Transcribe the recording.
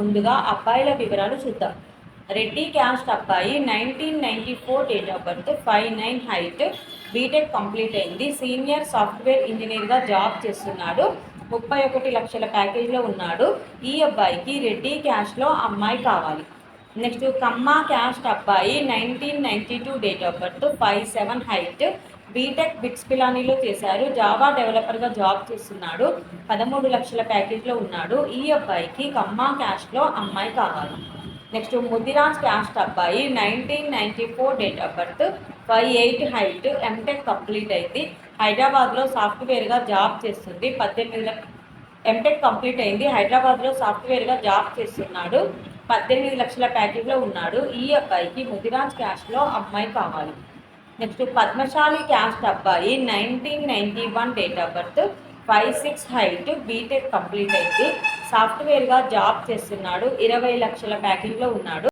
ముందుగా అబ్బాయిల వివరాలు చూద్దాం. రెడ్డి క్యాస్ట్ అబ్బాయి nineteen ninety four date of birth five nine height B Tech complete అయింది సీనియర్ సాఫ్ట్వేర్ ఇంజనీర్గా జాబ్ చేస్తున్నాడు ముప్పై ఒకటి లక్షల ప్యాకేజ్లో ఉన్నాడు. ఈ అబ్బాయికి రెడ్డి క్యాష్లో అమ్మాయి కావాలి. నెక్స్ట్ కమ్మ క్యాస్ట్ అబ్బాయి nineteen ninety two date of birth five seven height B Tech BITS పిలానీలో చేశారు. జావా డెవలపర్గా జాబ్ చేస్తున్నాడు. పదమూడు లక్షల ప్యాకేజ్లో ఉన్నాడు. ఈ అబ్బాయికి కమ్మ క్యాస్ట్లో అమ్మాయి కావాలి. నెక్స్ట్ ముదిరాజ్ క్యాస్ట్ అబ్బాయి nineteen ninety four date of birth five eight height M Tech complete అయింది. హైదరాబాద్లో సాఫ్ట్వేర్గా జాబ్ చేస్తుంది. పద్దెనిమిది లక్ష ఎంటెక్ కంప్లీట్ అయింది. హైదరాబాద్లో సాఫ్ట్వేర్గా జాబ్ చేస్తున్నాడు. పద్దెనిమిది లక్షల ప్యాకేజ్లో ఉన్నాడు. ఈ అబ్బాయికి ముదిరాజ్ క్యాస్ట్లో అమ్మాయి కావాలి. నెక్స్ట్ పద్మశాలి క్యాస్ట్ అబ్బాయి nineteen ninety one date of birth five six height B Tech complete అయింది. సాఫ్ట్వేర్గా జాబ్ చేస్తున్నాడు. ఇరవై లక్షల ప్యాకింగ్లో ఉన్నాడు.